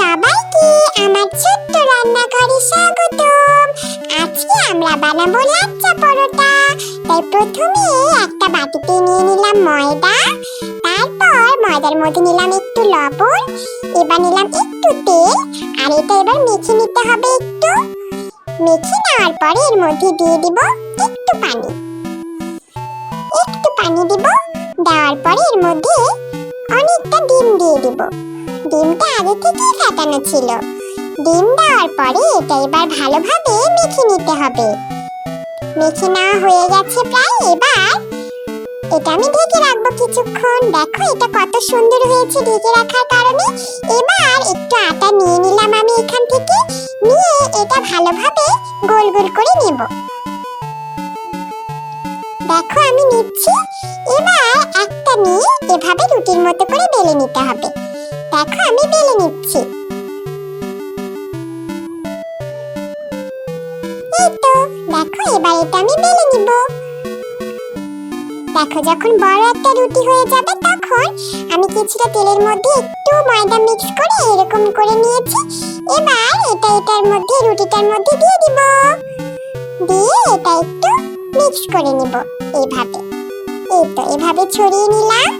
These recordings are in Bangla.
সবাইকে আমার ছোট্ট রান্নাঘরে স্বাগতম। আজকে আমরা বানাবো লাচ্চা পরোটা। তাই প্রথমে একটা বাটিতে নিয়ে নিলাম ময়দা। তারপর ময়দার মধ্যে নিলাম একটু লবণ। এবার নিলাম একটু তেল। আর এটা এবার মেখে নিতে হবে একটু। মেখে নেওয়ার পরে এর মধ্যে দিয়ে দিব একটু পানি। একটু পানি দিব। দেওয়ার পরে এর মধ্যে দিব। ডিমটা আগে থেকেই ফাটানো ছিল। ডিম দেওয়ার পরে এটা এবার ভালোভাবে মেখে নিতে হবে। মেখে নেওয়া হয়ে গেছে প্রায় এবার। এটা আমি ঢেকে রাখব কিছুক্ষণ। দেখো এটা কত সুন্দর হয়েছে ঢেকে রাখার কারণে। এবার একটু আটা নিয়ে নিলাম আমি এখান থেকে। নিয়ে এটা ভালোভাবে গোল গোল করে নেব। দেখো আমি নিচ্ছি। এবার একটা নিয়ে এভাবে রুটির মতো করে বেলে নিতে হবে। দেখো আমি বেলে নিচ্ছি। দেখো এবার এটা আমি বেলে নিব। দেখো যখন বড় একটা রুটি হয়ে যাবে তখন আমি কিছুটা তেলের মধ্যে একটু ময়দা মিক্স করে এরকম করে নিয়েছি। এবার এটা এটার মধ্যে, রুটিটার মধ্যে দিয়ে দিব। দিয়ে এটা একটু মিক্স করে নিব এইভাবে এই তো এভাবে ছড়িয়ে নিলাম।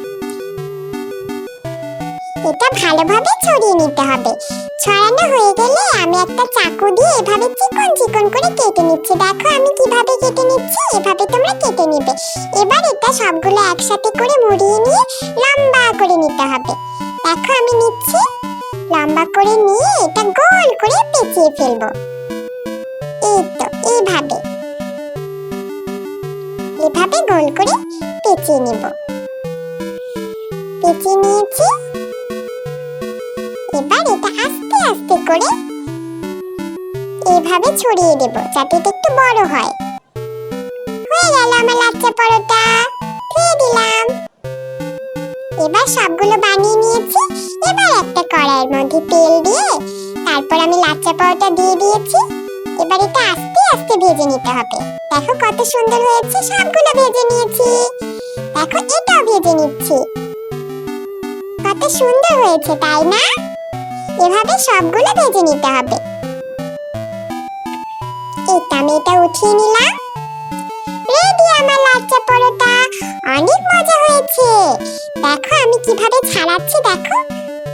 এটা ভালোভাবে ছড়িয়ে নিতে হবে। ছড়ানো হয়ে গেলে আমি একটা চাকু দিয়ে এভাবে চিকন চিকন করে কেটে নিচ্ছি। দেখো আমি কীভাবে কেটে নিচ্ছি, এভাবে তোমরা কেটে নিবে। এবার এটা সবগুলো একসাথে করে মুড়িয়ে নিয়ে লম্বা করে নিতে হবে। দেখো আমি নিচ্ছি। লম্বা করে নিয়ে এটা গোল করে পেঁচিয়ে ফেলব। এই তো, এইভাবে। এভাবে গোল করে পেঁচিয়ে নিব। পেঁচিয়ে নিয়েছি। এবার এটা আস্তে আস্তে করে এইভাবে ছড়িয়ে দেব যাতে এটা একটু বড় হয়। হয়ে গেল আমার লাচ্চা পরোটা। খেয়ে দিলাম। এবার সবগুলো বানিয়ে নিয়েছি। এবার একটা কড়াইয়ের মধ্যে তেল দিয়ে তারপর আমি লাচ্চা পরোটা দিয়ে দিয়েছি। এবার এটা আস্তে আস্তে ভেজে নিতে হবে। দেখো কত সুন্দর হয়েছে, সবগুলো ভেজে নিয়েছি। দেখো, এটাও ভেজে নিচ্ছি। কত সুন্দর হয়েছে, তাই না? এভাবে সবগুলো ভেজে নিতে হবে। এটা আমি এটা উঠিয়ে নিলাম। রেডি আমার লাচ্চা পরোটা। অনেক মজা হয়েছে। দেখো, আমি কীভাবে ছাড়াচ্ছি, দেখো।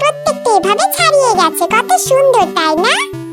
প্রত্যেকটা এভাবে ছাড়িয়ে গেছে। কত সুন্দর, তাই না?